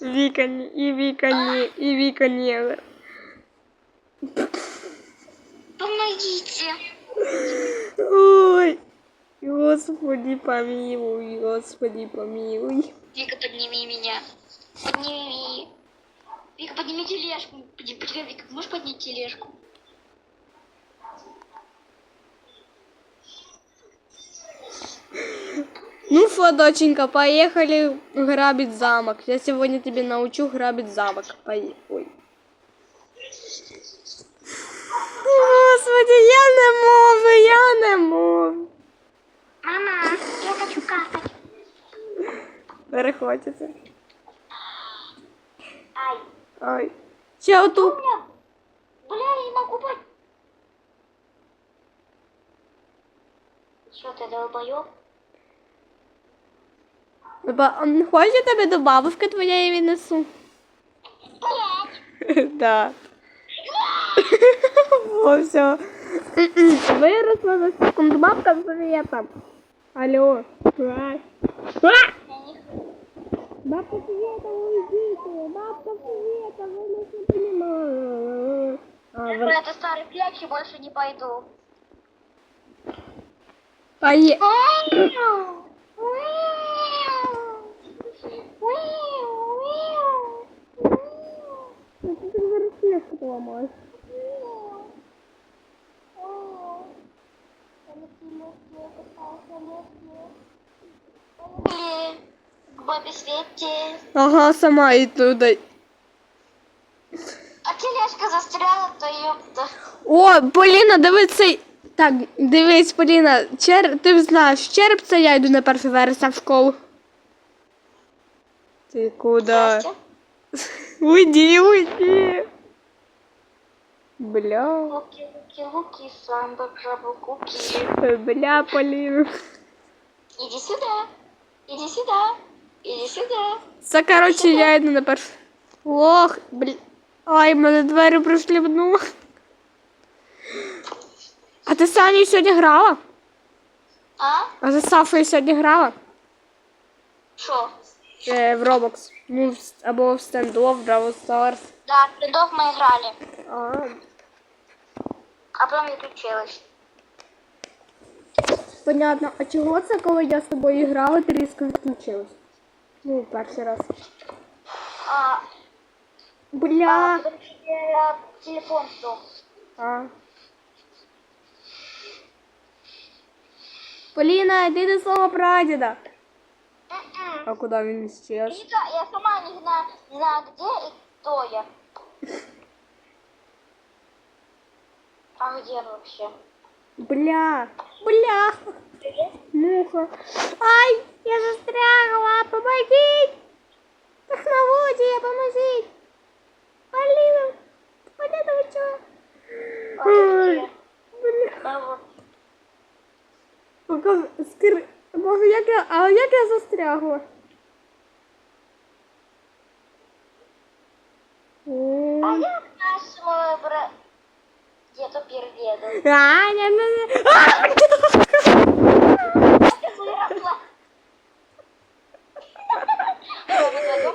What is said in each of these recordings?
Віка ні, і Віка ні, і Віка ні. Помогите. Ой, Господи, помилуй, Господи, помилуй. Вика, подними меня. Подними. Вика, подними тележку. Подними, подними, Вика, можешь поднять тележку? Ну что, доченька, поехали грабить замок. Я сегодня тебе научу грабить замок. Пое- Ой. Господи, я не можу, я не можу. Мама, я хочу какать. Перехватиться. Ай. Ой. Ще отут. Бля, я не могу под... Что ты долбоёб? Ба- а не Хочеш я тебе до бабушки твоєї віднесу? Блять. Да. О, все. Виросла за секунду бабка Света. Алло. Ай. А! Бабка Света, уйдите. Бабка Света, вы нас не понимаете. А, Я вы- на это старый пляж и больше не пойду. Пое- Свете. Ага, сама і туди. А тележка застряла, то ёпта. О, Поліна, дивись цей. Так, дивись, Поліна, чер... ти знаєш, череп це я йду на 1 вересня в школу. Ти куди? Уйди, уйди. Бля, Луки, луки, луки, самбо, жаба, куки. бля, Поліна. Иди сюда. Иди сюда. Иди сюда. Це, коротше, я йду на перший. Ох, бля. Ай, мене двері прошлібнуло. А ти з Санєю сьогодні грала? А? А за Сафою сьогодні грала? Шо? Е, в Roblox. Ну, в або в стендов, в Brawl Stars. Да, в френдов мы играли. А, А потом переключилась. понятно. А чого це, коли я з тобою грала, ти різко відключилась? Ну, перший раз. А, а Бля. потому что я телефон сдох. А. Поліна, йди до свого прадіда. М-м. А куди він исчез? Вика, я сама не знаю, не знаю где и кто я. А где он вообще? Бля. Бля. Муха. Ай, я застрягла. Помогіть. Технологія, поможіть. Поліна. Поліна, ви чого? Ой, Бля. Да вот. Пока скр... Боже, як я... А як я застрягла?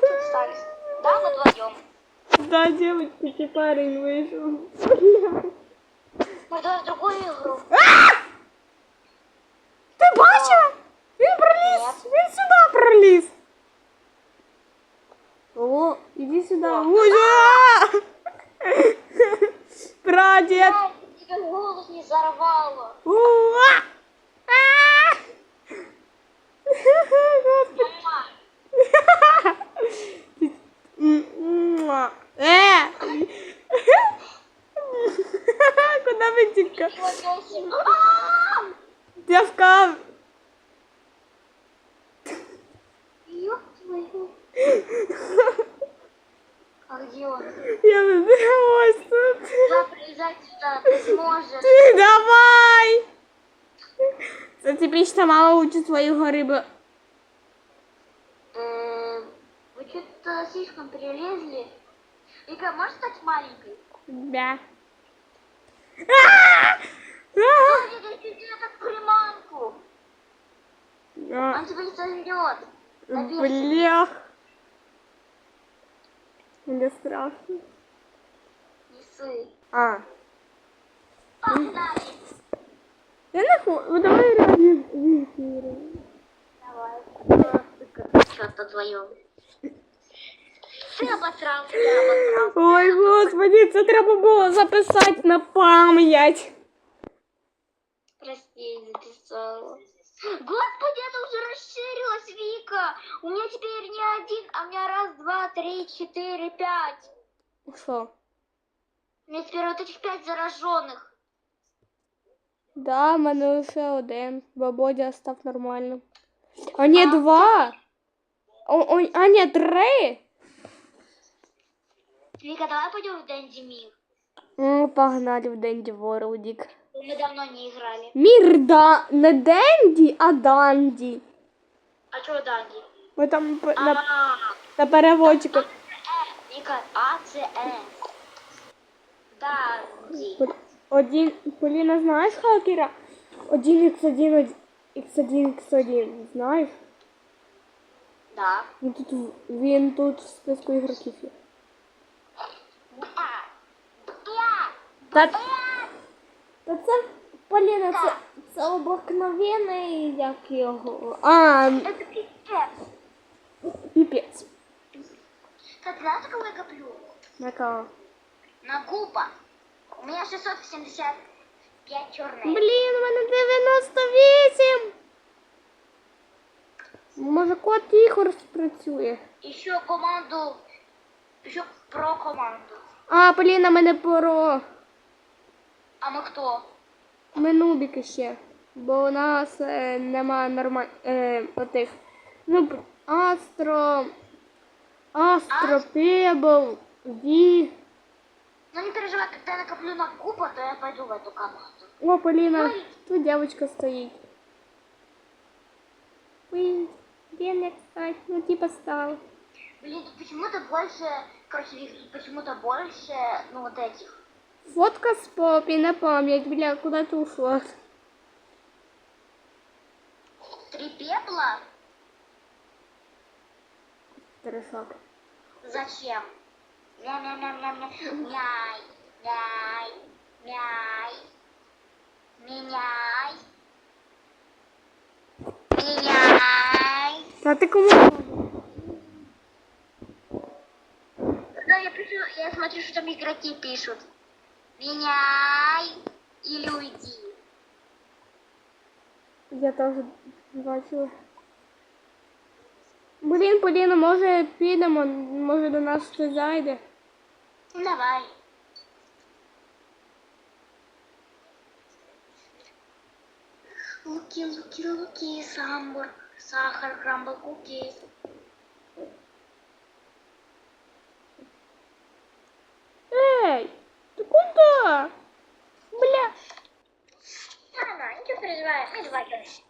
тут остались? Да, мы вдвоем. Да, девочки, ти парень вийшов. Бля. Мы давай в другую игру. Ти бачила? Він проліз, він сюди проліз. О, іди сюди. Ой, Учить свою рибу. Э, Вы что-то слишком перелезли. Вика, можешь стать маленькой? Бя. А! А! Приманку. А! Он тебя не сожрет. Блях. Мені страшно. Несы. А. Погнали. Я не. Ну давай реально віфіри. Давай. Что-то твое. Ты обосрался, ты обосрался. Ой, господи, це треба було записати на пам'ять. Прости, записала. Господи, это уже расширилось, Вика. У меня теперь не один, а у меня раз, два, три, четыре, пять. Що? У меня теперь вот этих пять зараженных. Да, в мене лише один. Бо Бодя став нормальним. А ні, два. О, о, а ні, три. Вика, давай пойдем в Дэнди Мир. Ну, погнали в Денді Ворлдік. Мы давно не играли. Мір да, не Денді, а Данді. А что Данди? Ми там п- А, на, на переводчику. Э, Вика, А, С, С. Данди. Один, Поліна, знаєш хакера? 1x1, x1, x1, знаєш? Да. Він тут, він тут в списку ігроків є. А. Я. Та, та це, Поліна, це, це обикновений, як його. А, Это пипец. піпець. Как знаешь, кого я коплю? Яка? На губа. У меня 675 черные. Блін, у мене 98. Може код ігор спрацює. Еще команду. Еще про команду. А, Поліна, мене поро. А мы кто? Ми нубіки ще. Бо у нас е, нема нормаль... Е, отих. Ну, Астро. Астро, Пебл, Ві. Ну не переживай, когда я накоплю на куба, то я пойду в эту команду. О, Поліна, тут дівчинка стоїть. Ой, де не кстати? Ну, типа стала. Блин, тут почему-то больше, короче, Вик, тут почему-то больше, ну вот этих. Фотка з попі на пам'ять, бля, куди ти ушла? Три пепла? Тересак. Зачем? Мя-мя-мя-мя-мя. Мяй, мяй, мяй. Меняй. Меняй. А ти кому? Да, я пишу, я смотрю, что там игроки пишут. Меняй или уйди. Я теж бачила. Блін, Поліна, може підемо, може до нас хтось зайде. Давай. Луки, луки, луки, самбур, сахар, крамбл, кукис. Ей, ти куди? Бля. Ага, ничего переживай, играем. Помніш,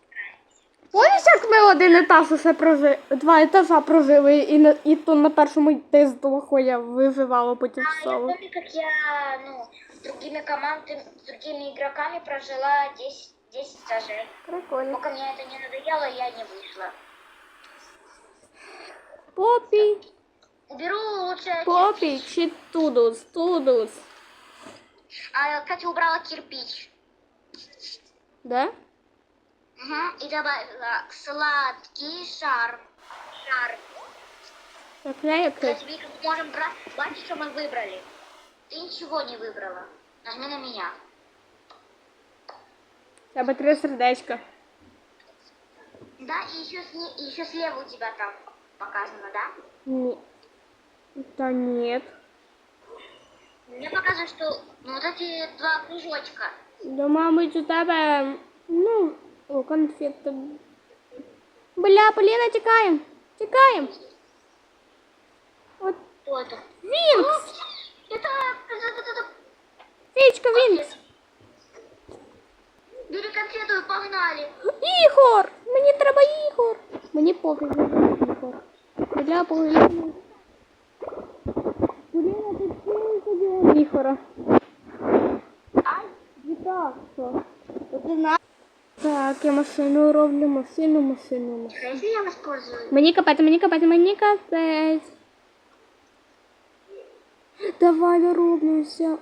як ми один етаж усе прожили, два етажа прожили, і, на, і то на першому ти з того я виживала потім А, я соло. помню, как я, ну, с другими командами, с другими игроками прожила 10, 10 этажей. Прикольно. Пока мне это не надоело, я не вышла. Попі, Уберу лучше попі чи тудус, тудус. А, я, кстати, убрала кирпич. Да? Угу. И добавила сладкий шар. Шар. Я Вика, мы можем брать. Что мы выбрали? Ты ничего не выбрала. Нажми на меня. тебе три сердечка. Да, и еще, сни... и еще слева у тебя там показано, да? Ні. Та ні. Мне показывает, что ну, вот эти два кружочка. До мабуть, у тебе, ну, о, конфети. Бля, Поліна, тікаємо. Тікаємо. От Что это? Вінкс. Это, это, это, это. Фічка, Вінкс. Бери конфету и погнали. Ігор! Мені треба Ігор. Мені пофіг на Ігор. Бля, Поліна. Поліна, ти чуєш собі Ігора? Ай, Вітак, що? Ти знаєш? Так, я машину роблю, машину, машину, машину. а если я воспользуюсь? Мені капець, мені капець, мені капець. Давай дороблюся.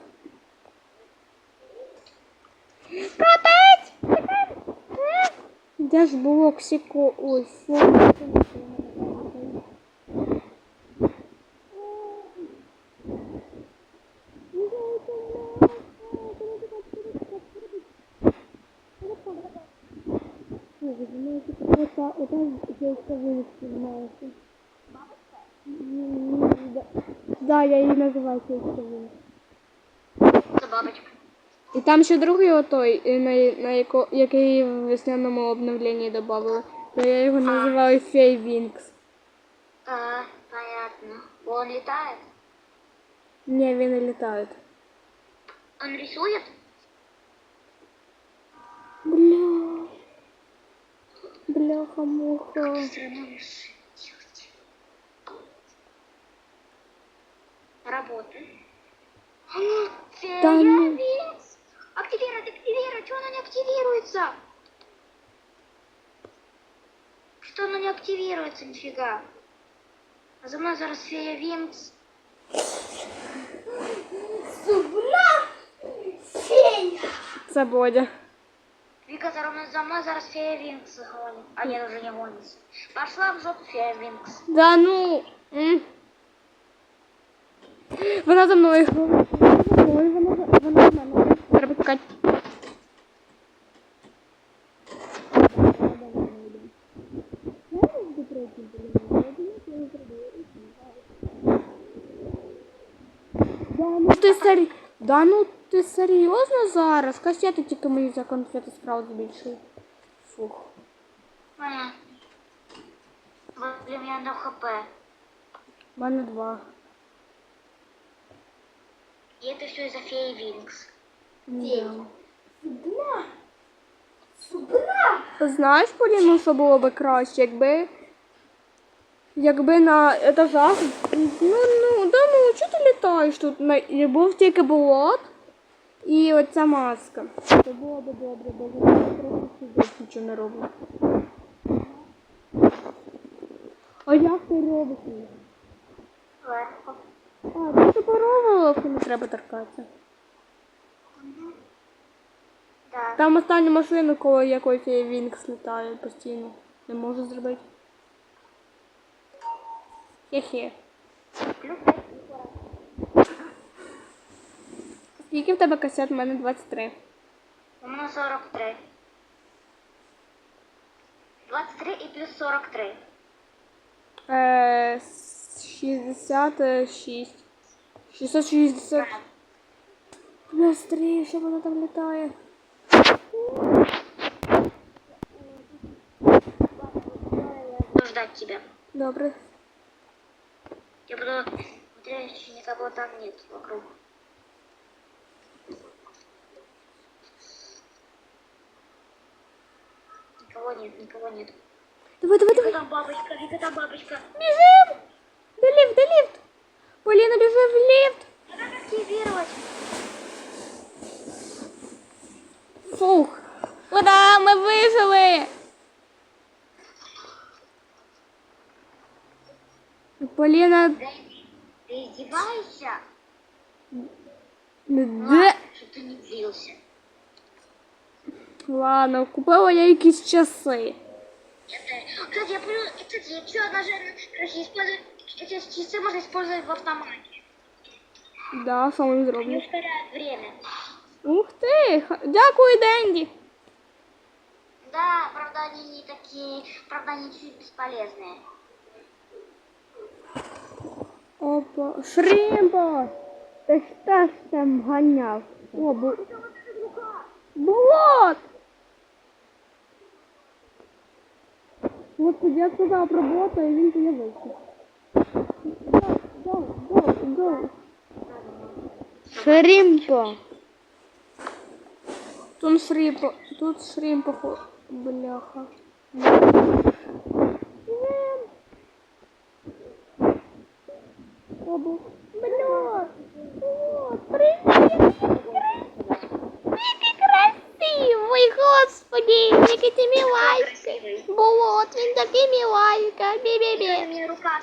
Капець! Де ж блок сіко? Ой, фу. Да, я її називаю вилочка. За бабочка. І там ще другий отой, на, на яко, який в весняному обновленні додали. То я його називаю Фей Вінкс. А, понятно. Он летает? Ні, він не літає. Он рисует? Бля. Бляха муха. Страна Работа. Да ну. Активируй, активируй! Чего она не активируется? Что она не активируется, нифига? А за мной зараз фея Винкс. Це Бодя. Вика за мной, за мной зараз фея Винкс гонит. А нет, уже не гонится. Пошла в жопу фея Винкс. Да ну. м. Вона за мною. Вона за мною, вона за вона за мене. Треба тікати. Да ну ти сер... Да ну ти серйозно зараз? Касети тільки мені за конфети справу збільшили. Фух. Понятно. Блин, я на хп. У мене два. И это все из-за феи Винкс. Да. Знаєш, Поліно, що було би краще, якби. Якби на етажах. Ну, ну, да ну, чого ти літаєш тут? На, був тільки болот і оця маска. Це було б добре, бо я просто сидить, нічого не роблю. А як ти робиш? її? Легко. А, ти топоровував, не треба торкатися. Да. Там останню машину, коло якої фея Вінкс літає постійно. Не можу зробити. Хе-хе. Скільки в тебе касет? У мене 23. У меня 43. 23 и плюс 43. Е, 66. 660. Быстрее, що вона там літає. Буду ждать тебя. Добре. Я буду смотреть, что никого там нет вокруг. Никого нет, никого нет. Давай, давай, Вика давай. там бабочка, Вика там бабочка. Біжим! Поліна, біжи в ліфт! Надо активировать. Фух! Ура! Ми вижили! Поліна, Ты издеваешься? де? Что ты не влился? Ладно, купила я якісь часи. Это- Кстати, я понял, кстати, еще одна же, короче, использовать, эти часы можно использовать в автомате. Да, що ми Они зробимо? ускоряют время. Ух ти! ха- Дякую, Денді! Да, правда, они не такие, правда, они чуть бесполезные. Опа, Шримпо! Ти ж теж там ганяв. О, бу... Болот! Господи, я сказав про бота, і він появився. Go, go, go. Шримпо. Тут шримпо, тут шримпо, хо- бляха. Обу. Бля, вот, привет, Який красивий, господи, який ти мілайський. Болот, він такий мілайка, бі-бі-бі. Мне рука